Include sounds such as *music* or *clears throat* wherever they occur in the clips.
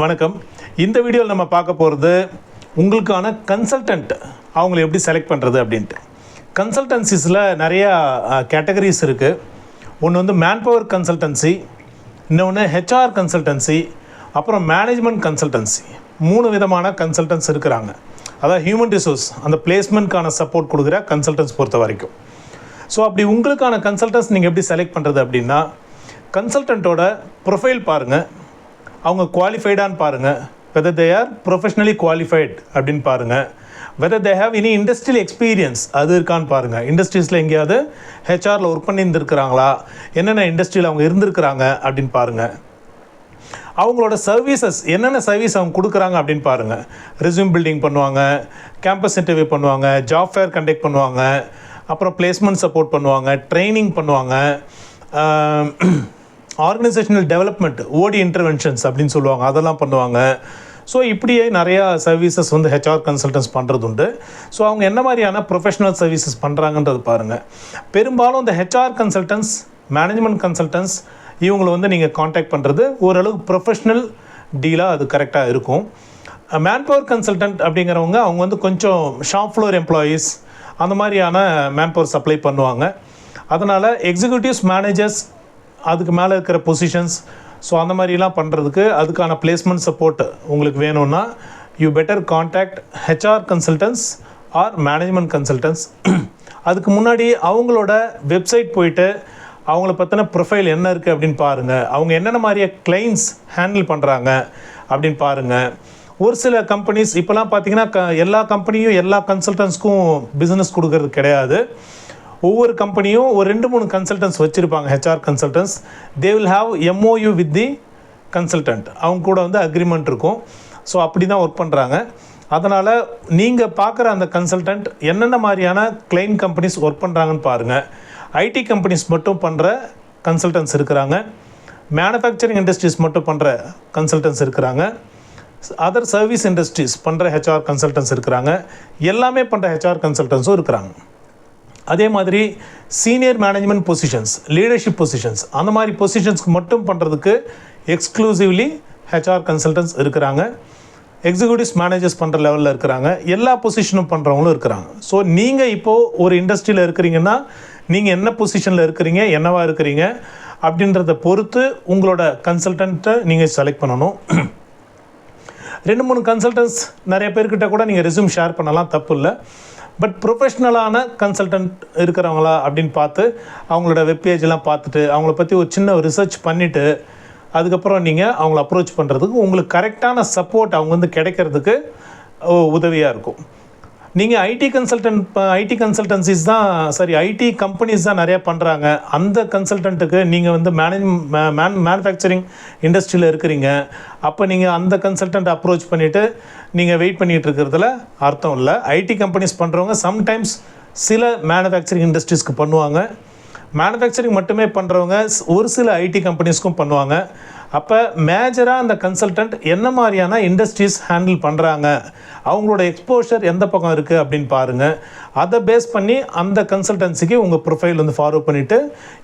வணக்கம். இந்த வீடியோவில் நம்ம பார்க்க போகிறது உங்களுக்கான கன்சல்டன்ட் அவங்கள எப்படி செலக்ட் பண்ணுறது அப்படின்ட்டு. கன்சல்டன்சிஸில் நிறையா கேட்டகரிஸ் இருக்குது ஒன்று வந்து மேன் பவர் கன்சல்டன்சி இன்னொன்று ஹெச்ஆர் கன்சல்டன்சி அப்புறம் மேனேஜ்மெண்ட் கன்சல்டன்சி மூணு விதமான கன்சல்டன்ஸ் இருக்கிறாங்க. அதாவது ஹியூமன் ரிசோர்ஸ் அந்த பிளேஸ்மெண்ட்கான சப்போர்ட் கொடுக்குற கன்சல்டன்ஸ் பொறுத்த வரைக்கும். ஸோ அப்படி உங்களுக்கான கன்சல்டன்ஸ் நீங்கள் எப்படி செலக்ட் பண்ணுறது அப்படின்னா கன்சல்டண்ட்டோட ப்ரொஃபைல் பாருங்கள் அவங்க குவாலிஃபைடான்னு பாருங்கள் whether they are professionally qualified அப்படின்னு பாருங்கள் whether they have any industrial experience அது இருக்கான்னு பாருங்கள் இண்டஸ்ட்ரீஸில் எங்கேயாவது ஹெச்ஆரில் ஒர்க் பண்ணியிருந்துருக்கிறாங்களா என்னென்ன இண்டஸ்ட்ரியில் அவங்க இருந்திருக்கிறாங்க அப்படின்னு பாருங்கள் அவங்களோட சர்வீசஸ் என்னென்ன சர்வீஸ் அவங்க கொடுக்குறாங்க அப்படின்னு பாருங்கள் ரெஸ்யூம் பில்டிங் பண்ணுவாங்க கேம்பஸ் இன்டர்வியூ பண்ணுவாங்க ஜாப் ஃபேர் கண்டக்ட் பண்ணுவாங்க அப்புறம் பிளேஸ்மெண்ட் சப்போர்ட் பண்ணுவாங்க ட்ரைனிங் பண்ணுவாங்க ஆர்கனைசேஷனல் டெவலப்மெண்ட் ஓடி இன்டர்வென்ஷன்ஸ் அப்படின்னு சொல்லுவாங்க அதெல்லாம் பண்ணுவாங்க. ஸோ இப்படியே நிறையா சர்வீசஸ் வந்து ஹெச்ஆர் கன்சல்டன்ஸ் பண்ணுறது உண்டு ஸோ அவங்க என்ன மாதிரியான ப்ரொஃபஷனல் சர்வீசஸ் பண்ணுறாங்கன்றது பாருங்கள் பெரும்பாலும் இந்த ஹெச்ஆர் கன்சல்டன்ஸ் மேனேஜ்மெண்ட் கன்சல்டன்ஸ் இவங்களை வந்து நீங்கள் காண்டாக்ட் பண்ணுறது ஓரளவுக்கு ப்ரொஃபஷ்னல் டீலாக அது கரெக்டாக இருக்கும். மேன் பவர் கன்சல்டன்ட் அப்படிங்கிறவங்க அவங்க வந்து கொஞ்சம் ஷாப் ஃப்ளோர் எம்ப்ளாயீஸ் அந்த மாதிரியான மேன் பவர் சப்ளை பண்ணுவாங்க. அதனால் எக்ஸிக்யூட்டிவ்ஸ் மேனேஜர்ஸ் அதுக்கு மேலே இருக்கிற பொசிஷன்ஸ் ஸோ அந்த மாதிரிலாம் பண்ணுறதுக்கு அதுக்கான பிளேஸ்மெண்ட் சப்போர்ட் உங்களுக்கு வேணும்னா you better contact HR consultants or management consultants அதுக்கு முன்னாடி அவங்களோட வெப்சைட் போயிட்டு அவங்கள பற்றின ப்ரொஃபைல் என்ன இருக்குது அப்படின்னு பாருங்கள் அவங்க என்னென்ன மாதிரியே கிளைண்ட்ஸ் ஹேண்டில் பண்ணுறாங்க அப்படின்னு பாருங்கள் ஒரு சில கம்பெனிஸ் இப்போலாம் பார்த்தீங்கன்னா க எல்லா கம்பெனியும் எல்லா கன்சல்டன்ஸ்க்கும் பிஸ்னஸ் கொடுக்கறது கிடையாது. ஒவ்வொரு கம்பெனியும் ஒரு ரெண்டு மூணு கன்சல்டன்ஸ் வச்சுருப்பாங்க HR consultants they will have MOU with the consultant அவங்க கூட வந்து அக்ரிமெண்ட் இருக்கும். ஸோ அப்படி தான் ஒர்க் பண்ணுறாங்க அதனால் நீங்கள் பார்க்குற அந்த கன்சல்டன்ட் என்னென்ன மாதிரியான கிளைண்ட் கம்பெனிஸ் ஒர்க் பண்ணுறாங்கன்னு பாருங்கள் ஐடி கம்பெனிஸ் மட்டும் பண்ணுற கன்சல்டன்ஸ் இருக்கிறாங்க. மேனுஃபேக்சரிங் இண்டஸ்ட்ரீஸ் மட்டும் பண்ணுற கன்சல்டன்ஸ் இருக்கிறாங்க. அதர் சர்வீஸ் இண்டஸ்ட்ரீஸ் பண்ணுற ஹெச்ஆர் கன்சல்டன்ஸ் இருக்கிறாங்க. எல்லாமே பண்ணுற ஹெச்ஆர் கன்சல்டன்ஸும் இருக்கிறாங்க. அதே மாதிரி senior management positions leadership positions அந்த மாதிரி பொசிஷன்ஸ்க்கு மட்டும் பண்ணுறதுக்கு எக்ஸ்க்ளூசிவ்லி ஹெச்ஆர் கன்சல்டன்ஸ் இருக்கிறாங்க. எக்ஸிக்யூட்டிவ்ஸ் மேனேஜர்ஸ் பண்ணுற லெவலில் இருக்கிறாங்க. எல்லா பொசிஷனும் பண்ணுறவங்களும் இருக்கிறாங்க. ஸோ நீங்கள் இப்போது ஒரு இண்டஸ்ட்ரியில் இருக்கிறீங்கன்னா நீங்கள் என்ன பொசிஷனில் இருக்கிறீங்க என்னவா இருக்கிறீங்க அப்படின்றத பொறுத்து உங்களோட கன்சல்டண்ட்டை நீங்கள் செலக்ட் பண்ணணும். *clears throat* ரெண்டு மூணு கன்சல்டன்ஸ் நிறைய பேர்கிட்ட கூட நீங்கள் ரெஸ்யூம் ஷேர் பண்ணலாம் தப்பு இல்லை. பட் ப்ரொஃபஷ்னலான கன்சல்டன்ட் இருக்கிறவங்களா அப்படின்னு பார்த்து அவங்களோட வெப்பேஜெலாம் பார்த்துட்டு அவங்கள பற்றி ஒரு சின்ன ரிசர்ச் பண்ணிவிட்டு அதுக்கப்புறம் நீங்கள் அவங்கள அப்ரோச் பண்ணுறதுக்கு உங்களுக்கு கரெக்டான சப்போர்ட் அவங்க வந்து கிடைக்கிறதுக்கு உதவியாக இருக்கும். நீங்கள் ஐடி கன்சல்டன்ட் ஐடி கன்சல்டன்சிஸ் தான் சாரி ஐடி கம்பெனிஸ் தான் நிறையா பண்ணுறாங்க அந்த கன்சல்டண்ட்டுக்கு நீங்கள் வந்து மேனேஜ் மேன் மேனுஃபேக்சரிங் இண்டஸ்ட்ரியில் இருக்கிறீங்க. அப்போ நீங்கள் அந்த கன்சல்டன்ட் அப்ரோச் பண்ணிவிட்டு நீங்கள் வெயிட் பண்ணிகிட்டு இருக்கிறதுல அர்த்தம் இல்லை. ஐடி கம்பெனிஸ் பண்ணுறவங்க சம்டைம்ஸ் சில மேனுஃபேக்சரிங் இண்டஸ்ட்ரீஸ்க்கு பண்ணுவாங்க. மேனுஃபேக்சரிங் மட்டுமே பண்ணுறவங்க ஒரு சில ஐடி கம்பெனிஸ்க்கும் பண்ணுவாங்க. அப்போ மேஜராக அந்த கன்சல்டன்ட் என்ன மாதிரியான இண்டஸ்ட்ரீஸ் ஹேண்டில் பண்ணுறாங்க அவங்களோட எக்ஸ்போஷர் எந்த பக்கம் இருக்குது அப்படின்னு பாருங்கள் அதை பேஸ் பண்ணி அந்த கன்சல்டன்சிக்கு உங்கள் ப்ரொஃபைல் வந்து ஃபார்வர்ட் பண்ணிவிட்டு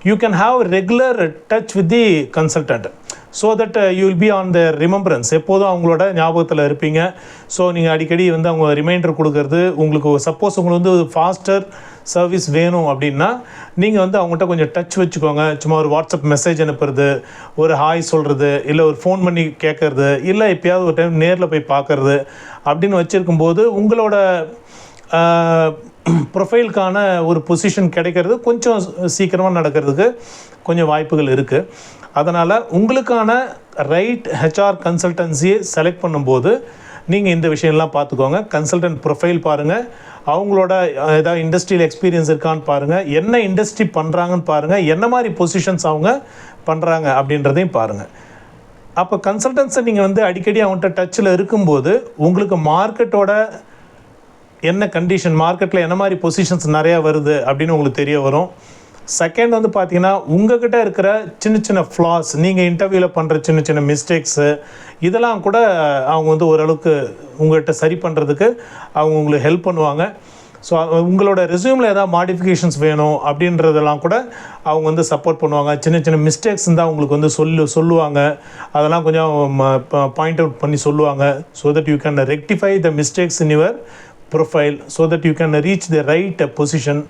you can have regular touch with the consultant so that you will be on the remembrance எப்போதும் அவங்களோட ஞாபகத்தில் இருப்பீங்க. ஸோ நீங்கள் அடிக்கடி வந்து அவங்க ரிமைண்டர் கொடுக்கறது உங்களுக்கு சப்போஸ் உங்களுக்கு வந்து ஃபாஸ்டர் சர்வீஸ் வேணும் அப்படின்னா நீங்கள் வந்து அவங்ககிட்ட கொஞ்சம் டச் வச்சுக்கோங்க. சும்மா ஒரு வாட்ஸ்அப் மெசேஜ் அனுப்புறது ஒரு ஹாய் சொல்கிறது இல்லை ஒரு ஃபோன் பண்ணி கேட்குறது இல்லை எப்பயாவது ஒரு டைம் நேரில் போய் பார்க்குறது அப்படின்னு வச்சுருக்கும்போது உங்களோட ப்ரொஃபைலுக்கான ஒரு பொசிஷன் கிடைக்கிறது. கொஞ்சம் சீக்கிரமாக நடக்கிறதுக்கு கொஞ்சம் வாய்ப்புகள் இருக்குது அதனால் உங்களுக்கான ரைட் ஹெச்ஆர் கன்சல்டன்சியை செலக்ட் பண்ணும்போது நீங்கள் இந்த விஷயம்லாம் பார்த்துக்கோங்க. கன்சல்டன்ட் ப்ரொஃபைல் பாருங்கள் அவங்களோட ஏதாவது இண்டஸ்ட்ரியில் எக்ஸ்பீரியன்ஸ் இருக்கான்னு பாருங்கள் என்ன இண்டஸ்ட்ரி பண்ணுறாங்கன்னு பாருங்கள் என்ன மாதிரி பொசிஷன்ஸ் அவங்க பண்ணுறாங்க அப்படின்றதையும் பாருங்கள் அப்போ கன்சல்டன்ஸை நீங்கள் வந்து அடிக்கடி அவங்கள்ட்ட டச்சில் இருக்கும்போது உங்களுக்கு மார்க்கெட்டோட என்ன கண்டிஷன் மார்க்கெட்டில் என்ன மாதிரி பொசிஷன்ஸ் நிறையா வருது அப்படின்னு உங்களுக்கு தெரிய வரும். செகண்ட் வந்து பார்த்தீங்கன்னா உங்ககிட்ட இருக்கிற சின்ன சின்ன ஃப்ளாஸ் நீங்கள் இன்டர்வியூவில் பண்ணுற சின்ன சின்ன மிஸ்டேக்ஸு இதெல்லாம் கூட அவங்க வந்து ஓரளவுக்கு உங்கள்கிட்ட சரி பண்ணுறதுக்கு அவங்க உங்களுக்கு ஹெல்ப் பண்ணுவாங்க. ஸோ உங்களோட ரெஸ்யூமில் ஏதாவது மாடிஃபிகேஷன்ஸ் வேணும் அப்படின்றதெல்லாம் கூட அவங்க வந்து சப்போர்ட் பண்ணுவாங்க. சின்ன சின்ன மிஸ்டேக்ஸ் இருந்தால் உங்களுக்கு வந்து சொல்லு சொல்லுவாங்க. அதெல்லாம் கொஞ்சம் பாயிண்ட் அவுட் பண்ணி சொல்லுவாங்க. So that you can rectify the mistakes in your profile so that you can reach the right position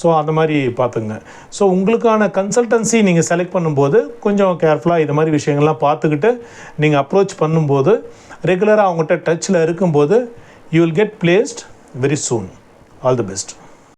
so அந்த மாதிரி பார்த்துங்க ஸோ உங்களுக்கான கன்சல்டன்சி நீங்கள் செலக்ட் பண்ணும்போது கொஞ்சம் கேர்ஃபுல்லாக இது மாதிரி விஷயங்கள்லாம் பார்த்துக்கிட்டு நீங்கள் அப்ரோச் பண்ணும்போது ரெகுலராக அவங்ககிட்ட டச்சில் இருக்கும்போது you will get placed very soon all the best